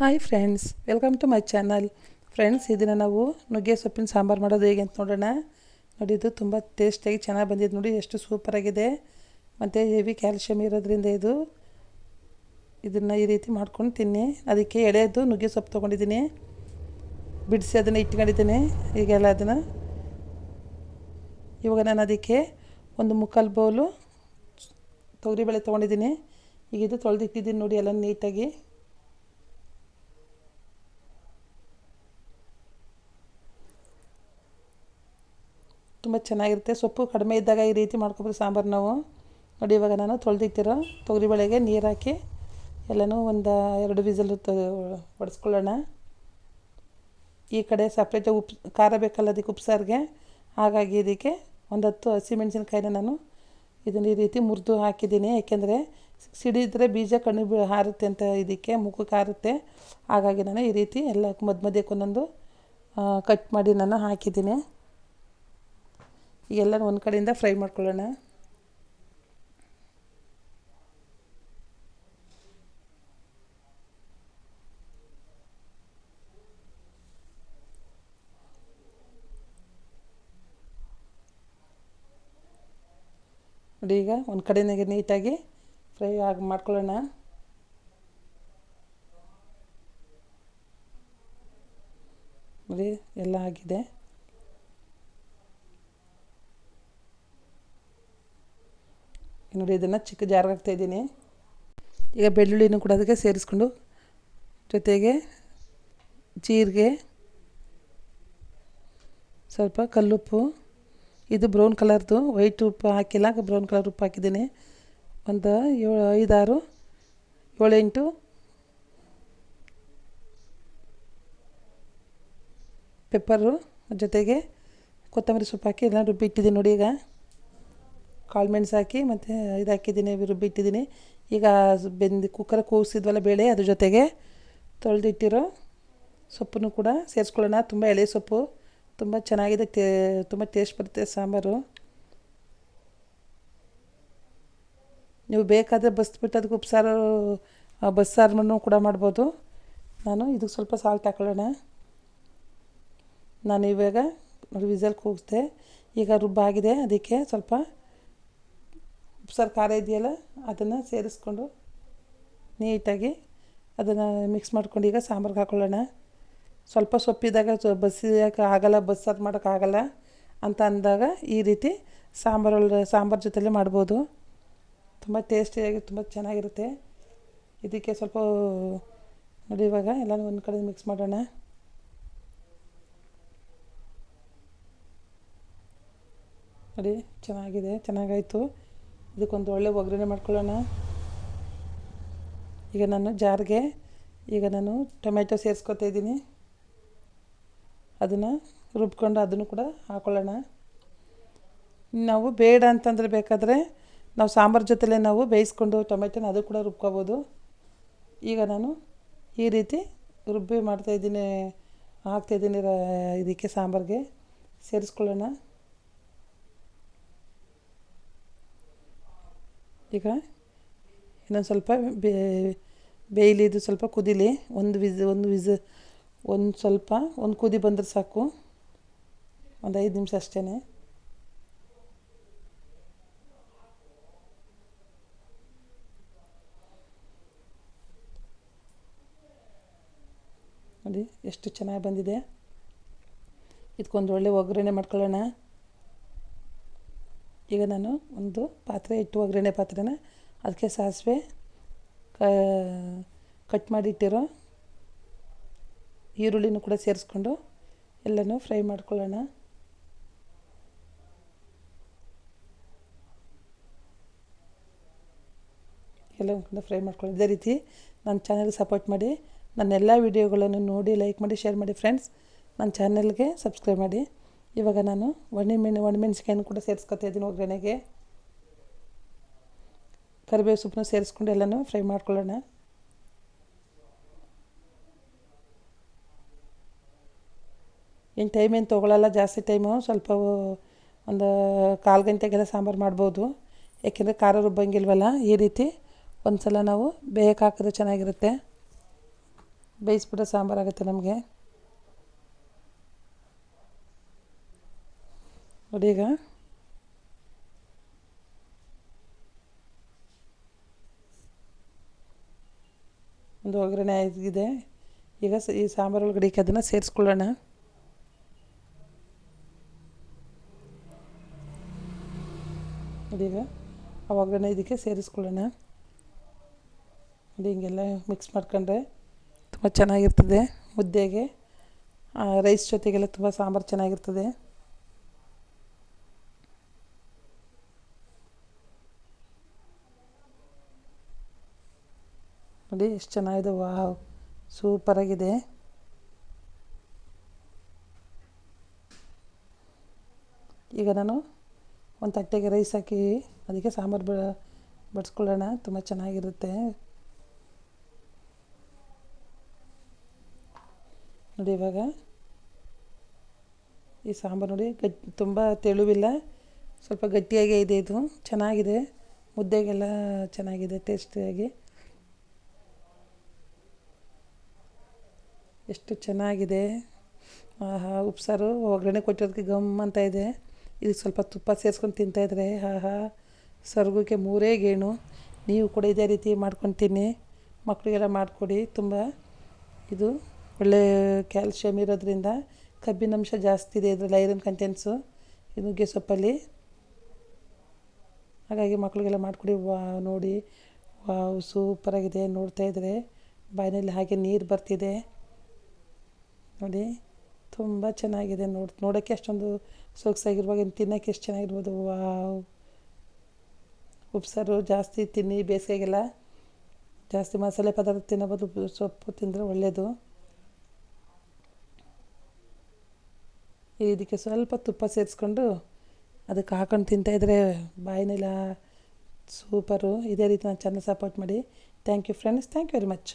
Hi friends welcome to my channel friends ಇದನ್ನು ನಾವು ನುಗ್ಗೆ ಸೊಪ್ಪಿನ ಸಾಂಬಾರು ಮಾಡೋದು ಹೇಗೆ ಅಂತ ನೋಡೋಣ. ನೋಡಿ, ಇದು ತುಂಬ ಟೇಸ್ಟಾಗಿ ಚೆನ್ನಾಗಿ ಬಂದಿದೆ ನೋಡಿ, ಎಷ್ಟು ಸೂಪರಾಗಿದೆ ಮತ್ತು ಹೆವಿ ಕ್ಯಾಲ್ಶಿಯಮ್ ಇರೋದ್ರಿಂದ ಇದು ಇದನ್ನು ಈ ರೀತಿ ಮಾಡ್ಕೊಂಡು ತಿನ್ನಿ. ಅದಕ್ಕೆ ಎಳೆದು ನುಗ್ಗೆ ಸೊಪ್ಪು ತೊಗೊಂಡಿದ್ದೀನಿ. ಬಿಡಿಸಿ ಅದನ್ನು ಇಟ್ಕೊಂಡಿದ್ದೀನಿ. ಈಗೆಲ್ಲ ಅದನ್ನು ಇವಾಗ ನಾನು ಅದಕ್ಕೆ ಒಂದು ಮುಕ್ಕಾಲು ಬೌಲು ತೊಗರಿಬೇಳೆ ತೊಗೊಂಡಿದ್ದೀನಿ. ಈಗ ಇದು ತೊಳೆದಿಟ್ಟಿದ್ದೀನಿ ನೋಡಿ, ಎಲ್ಲ ನೀಟಾಗಿ ತುಂಬ ಚೆನ್ನಾಗಿರುತ್ತೆ. ಸೊಪ್ಪು ಕಡಿಮೆ ಇದ್ದಾಗ ಈ ರೀತಿ ಮಾಡ್ಕೊಬೋದು ಸಾಂಬಾರು ನಾವು. ನೋಡಿ, ಇವಾಗ ನಾನು ತೊಳೆದಿಟ್ಟಿರೋ ತೊಗರಿಬೇಳೆಗೆ ನೀರು ಹಾಕಿ ಎಲ್ಲನೂ ಒಂದು ಎರಡು ವಿಸಲ್ ಒಡಿಸ್ಕೊಳ್ಳೋಣ. ಈ ಕಡೆ ಸಪ್ರೇಟಾಗಿ ಉಪ್ಪು ಖಾರ ಬೇಕಲ್ಲ ಅದಕ್ಕೆ ಉಪ್ಸಾರಿಗೆ. ಹಾಗಾಗಿ ಇದಕ್ಕೆ ಒಂದು ಹತ್ತು ಹಸಿಮೆಣ್ಸಿನ್ಕಾಯಿನ ನಾನು ಇದನ್ನು ಈ ರೀತಿ ಮುರಿದು ಹಾಕಿದ್ದೀನಿ. ಯಾಕೆಂದರೆ ಸಿಡಿದ್ರೆ ಬೀಜ ಕಣ್ಣು ಬೀ ಹಾರುತ್ತೆ ಅಂತ ಇದಕ್ಕೆ, ಮುಖಕ್ಕೆ ಹಾರುತ್ತೆ. ಹಾಗಾಗಿ ನಾನು ಈ ರೀತಿ ಎಲ್ಲ ಮಧ್ಯ ಮಧ್ಯಕ್ಕೆ ಒಂದೊಂದು ಕಟ್ ಮಾಡಿ ನಾನು ಹಾಕಿದ್ದೀನಿ. ಎಲ್ಲ ಒಂದು ಕಡೆಯಿಂದ ಫ್ರೈ ಮಾಡ್ಕೊಳ್ಳೋಣ. ನೋಡಿ ಈಗ ಒಂದು ಕಡೆನಾಗೆ ನೀಟಾಗಿ ಫ್ರೈ ಆಗಿ ಮಾಡ್ಕೊಳ್ಳೋಣ. ನೋಡಿ, ಎಲ್ಲ ಆಗಿದೆ. ನೋಡಿ, ಇದನ್ನು ಚಿಕ್ಕ ಜಾರ್ಗೆ ಹಾಕ್ತಾಯಿದ್ದೀನಿ ಈಗ ಬೆಳ್ಳುಳ್ಳಿನೂ ಕೂಡ ಅದಕ್ಕೆ ಸೇರಿಸ್ಕೊಂಡು, ಜೊತೆಗೆ ಜೀರಿಗೆ, ಸ್ವಲ್ಪ ಕಲ್ಲುಪ್ಪು. ಇದು ಬ್ರೌನ್ ಕಲರ್ದು, ವೈಟ್ ಉಪ್ಪು ಹಾಕಿಲ್ಲ ಬ್ರೌನ್ ಕಲರ್ ಉಪ್ಪು ಹಾಕಿದ್ದೀನಿ. ಒಂದು ಏಳು, ಐದಾರು, ಏಳೆಂಟು, ಪೆಪ್ಪರು, ಜೊತೆಗೆ ಕೊತ್ತಂಬರಿ ಸೊಪ್ಪು ಹಾಕಿ ಎಲ್ಲ ರುಬ್ಬಿಟ್ಟಿದ್ದೀನಿ ನೋಡಿ ಈಗ. ಕಾಳು ಮೆಣಸು ಹಾಕಿ ಮತ್ತು ಇದು ಹಾಕಿದ್ದೀನಿ ರುಬ್ಬಿಟ್ಟಿದ್ದೀನಿ ಈಗ ಬೆಂದು ಕುಕ್ಕರ್ ಕೂಸಿದ್ವಲ್ಲ ಬೇಳೆ, ಅದ್ರ ಜೊತೆಗೆ ತೊಳೆದಿಟ್ಟಿರೋ ಸೊಪ್ಪನ್ನು ಕೂಡ ಸೇರಿಸ್ಕೊಳ್ಳೋಣ. ತುಂಬ ಎಳೆ ಸೊಪ್ಪು, ತುಂಬ ಚೆನ್ನಾಗಿದೆ ಟೇ, ತುಂಬ ಟೇಸ್ಟ್ ಬರುತ್ತೆ ಸಾಂಬಾರು. ನೀವು ಬೇಕಾದರೆ ಬಸ್ಬಿಟ್ಟು ಅದಕ್ಕೆ ಉಪ್ಸಾರು ಬಸ್ಸಾರನ್ನು ಕೂಡ ಮಾಡ್ಬೋದು. ನಾನು ಇದಕ್ಕೆ ಸ್ವಲ್ಪ ಸಾಲ್ಟ್ ಹಾಕೊಳ್ಳೋಣ. ನಾನು ಇವಾಗ ವಿಸಲ್ ಕೂಗಿಸ್ದೆ ಈಗ ರುಬ್ಬಾಗಿದೆ, ಅದಕ್ಕೆ ಸ್ವಲ್ಪ ಉಪ್ಸಾರು ಖಾರ ಇದೆಯಲ್ಲ, ಅದನ್ನು ಸೇರಿಸ್ಕೊಂಡು ನೀಟಾಗಿ ಅದನ್ನು ಮಿಕ್ಸ್ ಮಾಡ್ಕೊಂಡು ಈಗ ಸಾಂಬಾರ್ಗೆ ಹಾಕ್ಕೊಳ್ಳೋಣ ಸ್ವಲ್ಪ ಸೊಪ್ಪಿದಾಗ ಬಸ್ಸಿಯೋಕೆ ಆಗಲ್ಲ ಬಸ್ಸಾರು ಮಾಡೋಕ್ಕಾಗಲ್ಲ ಅಂತ ಅಂದಾಗ ಈ ರೀತಿ ಸಾಂಬಾರು ಸಾಂಬಾರು ಜೊತೆಲೇ ಮಾಡ್ಬೋದು. ತುಂಬ ಟೇಸ್ಟಿಯಾಗಿ ತುಂಬ ಚೆನ್ನಾಗಿರುತ್ತೆ. ಇದಕ್ಕೆ ಸ್ವಲ್ಪ ನೋಡಿ ಇವಾಗ ಎಲ್ಲನೂ ಒಂದು ಕಡೆ ಮಿಕ್ಸ್ ಮಾಡೋಣ. ನೋಡಿ, ಚೆನ್ನಾಗಿದೆ, ಚೆನ್ನಾಗಾಯಿತು. ಇದಕ್ಕೊಂದು ಒಳ್ಳೆ ಒಗ್ಗರಣೆ ಮಾಡ್ಕೊಳ್ಳೋಣ. ಈಗ ನಾನು ಜಾರ್ಗೆ, ಈಗ ನಾನು ಟೊಮೆಟೊ ಸೇರಿಸ್ಕೊತಾ ಇದ್ದೀನಿ. ಅದನ್ನು ರುಬ್ಕೊಂಡು ಅದನ್ನು ಕೂಡ ಹಾಕೊಳ್ಳೋಣ. ನಾವು ಬೇಡ ಅಂತಂದರೆ ಬೇಕಾದರೆ ನಾವು ಸಾಂಬಾರು ಜೊತೆಲೇ ನಾವು ಬೇಯಿಸ್ಕೊಂಡು ಟೊಮೆಟೊನ ಅದು ಕೂಡ ರುಬ್ಕೋಬೋದು. ಈಗ ನಾನು ಈ ರೀತಿ ರುಬ್ಬಿ ಮಾಡ್ತಾಯಿದ್ದೀನಿ ಹಾಕ್ತಾಯಿದ್ದೀನಿ ಇದಕ್ಕೆ ಸಾಂಬಾರಿಗೆ. ಸೇರಿಸ್ಕೊಳ್ಳೋಣ. ಈಗ ಇನ್ನೊಂದು ಸ್ವಲ್ಪ ಬೇ ಇದು ಸ್ವಲ್ಪ ಕುದಿಲಿ. ಒಂದು ವಿಸ್ ಒಂದು ವಿಸ್, ಒಂದು ಸ್ವಲ್ಪ, ಒಂದು ಕುದಿ ಬಂದರೆ ಸಾಕು. ಒಂದು ಐದು ನಿಮಿಷ ಅಷ್ಟೇ ನೋಡಿ, ಎಷ್ಟು ಚೆನ್ನಾಗಿ ಬಂದಿದೆ. ಇದಕ್ಕೊಂದು ಒಳ್ಳೆ ಒಗ್ಗರಣೆ ಮಾಡ್ಕೊಳ್ಳೋಣ. ಈಗ ನಾನು ಒಂದು ಪಾತ್ರೆ, ಇಟ್ಟು ಒಗ್ಗರಣೆ ಪಾತ್ರೆನ ಅದಕ್ಕೆ ಸಾಸಿವೆ ಕಟ್ ಮಾಡಿಟ್ಟಿರೋ ಈರುಳ್ಳಿನೂ ಕೂಡ ಸೇರಿಸ್ಕೊಂಡು ಎಲ್ಲನೂ ಫ್ರೈ ಮಾಡ್ಕೊಳ್ಳೋಣ. ಎಲ್ಲ ಫ್ರೈ ಮಾಡ್ಕೊಳ್ಳಿ ಇದೇ ರೀತಿ ನನ್ನ ಚಾನಲ್ಗೆ ಸಪೋರ್ಟ್ ಮಾಡಿ, ನನ್ನ ಎಲ್ಲ ವೀಡಿಯೋಗಳನ್ನು ನೋಡಿ ಲೈಕ್ ಮಾಡಿ, ಶೇರ್ ಮಾಡಿ ಫ್ರೆಂಡ್ಸ್. ನನ್ನ ಚಾನಲ್ಗೆ ಸಬ್ಸ್ಕ್ರೈಬ್ ಮಾಡಿ. ಇವಾಗ ನಾನು ಒಣ ಮೆಣ್ ಒಣಮೆಣ್ಸಿಕಾಯನ್ನು ಕೂಡ ಸೇರಿಸ್ಕೊತಾ ಇದ್ದೀನಿ ಒಗ್ಗರಣೆಗೆ. ಕರಿಬೇವು ಸೊಪ್ಪನ್ನು ಸೇರಿಸ್ಕೊಂಡು ಎಲ್ಲನೂ ಫ್ರೈ ಮಾಡ್ಕೊಳ್ಳೋಣ. ಏನು ಟೈಮ್ ಏನು ತೊಗೊಳಲ್ಲ, ಜಾಸ್ತಿ ಟೈಮು, ಸ್ವಲ್ಪ ಒಂದು ಕಾಲು ಗಂಟೆಗೆಲ್ಲ ಸಾಂಬಾರು ಮಾಡ್ಬೋದು. ಯಾಕೆಂದರೆ ಖಾರ ರುಬ್ಬಂಗಿಲ್ವಲ್ಲ, ಈ ರೀತಿ ಒಂದು ಸಲ ನಾವು ಬೇಯಕ್ಕೆ ಹಾಕಿದ್ರೆ ಚೆನ್ನಾಗಿರುತ್ತೆ. ಬೇಯಿಸ್ಬಿಟ್ಟು ಸಾಂಬಾರಾಗುತ್ತೆ ನಮಗೆ. ನೋಡಿ ಈಗ. ಒಂದು ಒಗ್ಗರಣೆ ಆಗಿದೆ. ಈಗ ಈ ಸಾಂಬಾರು ಒಳಗಡೆಗೆ ಅದನ್ನು ಸೇರಿಸ್ಕೊಳ್ಳೋಣ. ಅದೀಗ ಆ ಒಗ್ಗರಣೆ ಇದಕ್ಕೆ ಸೇರಿಸ್ಕೊಳ್ಳೋಣ. ಅದು ಹಿಂಗೆಲ್ಲ ಮಿಕ್ಸ್ ಮಾಡ್ಕೊಂಡ್ರೆ ತುಂಬ ಚೆನ್ನಾಗಿರ್ತದೆ ಮುದ್ದೆಗೆ. ರೈಸ್ ಜೊತೆಗೆಲ್ಲ ತುಂಬ ಸಾಂಬಾರು ಚೆನ್ನಾಗಿರ್ತದೆ. ನೋಡಿ, ಎಷ್ಟು ಚೆನ್ನಾಗಿದೆ. ವಾವ್ ಸೂಪರಾಗಿದೆ ಈಗ ನಾನು ಒಂದು ತಟ್ಟೆಗೆ ರೈಸ್ ಹಾಕಿ, ಅದಕ್ಕೆ ಸಾಂಬಾರು ಬ, ಬಡಿಸ್ಕೊಳ್ಳೋಣ. ತುಂಬ ಚೆನ್ನಾಗಿರುತ್ತೆ. ನೋಡಿ ಇವಾಗ, ಈ ಸಾಂಬಾರು ನೋಡಿ ಗಟ್, ತುಂಬ ತೆಳುವಿಲ್ಲ. ಸ್ವಲ್ಪ ಗಟ್ಟಿಯಾಗೇ ಇದೆ ಇದು. ಚೆನ್ನಾಗಿದೆ. ಮುದ್ದೆಗೆಲ್ಲ ಚೆನ್ನಾಗಿದೆ ಟೇಸ್ಟಿಯಾಗಿ ಎಷ್ಟು ಚೆನ್ನಾಗಿದೆ. ಆಹಾ, ಉಪ್ಸಾರು ಒಗ್ಗರಣೆ ಕೊಟ್ಟಿರೋದಕ್ಕೆ ಗಮ್ ಅಂತ ಇದೆ. ಇದಕ್ಕೆ ಸ್ವಲ್ಪ ತುಪ್ಪ ಸೇರಿಸ್ಕೊಂಡು ತಿಂತಾಯಿದ್ರೆ ಆಹಾ, ಸ್ವರ್ಗಕ್ಕೆ ಮೂರೇ ಗೇಣು. ನೀವು ಕೂಡ ಇದೇ ರೀತಿ ಮಾಡ್ಕೊಂಡು ತಿನ್ನಿ. ಮಕ್ಕಳಿಗೆಲ್ಲ ಮಾಡಿಕೊಡಿ, ತುಂಬ. ಇದು ಒಳ್ಳೆ ಕ್ಯಾಲ್ಶಿಯಮ್ ಇರೋದ್ರಿಂದ ಕಬ್ಬಿನಾಂಶ ಜಾಸ್ತಿ ಇದೆ ಇದರಲ್ಲಿ, ಐರನ್ ಕಂಟೆಂಟ್ಸು. ಇದು ನುಗ್ಗೆ ಸೊಪ್ಪಲ್ಲಿ ಹಾಗಾಗಿ ಮಕ್ಕಳಿಗೆಲ್ಲ ಮಾಡಿಕೊಡಿ. ವಾ, ನೋಡಿ. ವಾವ್, ಸೂಪರಾಗಿದೆ ನೋಡ್ತಾ ಇದ್ದರೆ ಬಾಯಿನಲ್ಲಿ ಹಾಗೆ ನೀರು ಬರ್ತಿದೆ. ನೋಡಿ, ತುಂಬ ಚೆನ್ನಾಗಿದೆ ನೋಡಿ ನೋಡೋಕ್ಕೆ ಅಷ್ಟೊಂದು ಸೊಗಸಾಗಿರುವಾಗ ತಿನ್ನೋಕ್ಕೆ ಎಷ್ಟು ಚೆನ್ನಾಗಿರ್ಬೋದು, ವಾವ್. ಉಪ್ಸಾರು ಜಾಸ್ತಿ ತಿನ್ನಿ, ಬೇಸಿಗೆಗೆಲ್ಲ. ಜಾಸ್ತಿ ಮಸಾಲೆ ಪದಾರ್ಥ ತಿನ್ನಬೋದು, ಸೊಪ್ಪು ತಿಂದರೆ ಒಳ್ಳೆಯದು ಇದಕ್ಕೆ ಸ್ವಲ್ಪ ತುಪ್ಪ ಸೇರಿಸ್ಕೊಂಡು ಅದಕ್ಕೆ ಹಾಕೊಂಡು ತಿಂತಾಯಿದ್ರೆ ಬಾಯಿನೆಲ್ಲ ಸೂಪರು. ಇದೇ ರೀತಿ ನಾನು ಚೆನ್ನಾಗಿ ಸಪೋರ್ಟ್ ಮಾಡಿ. Thank you friends thank you very much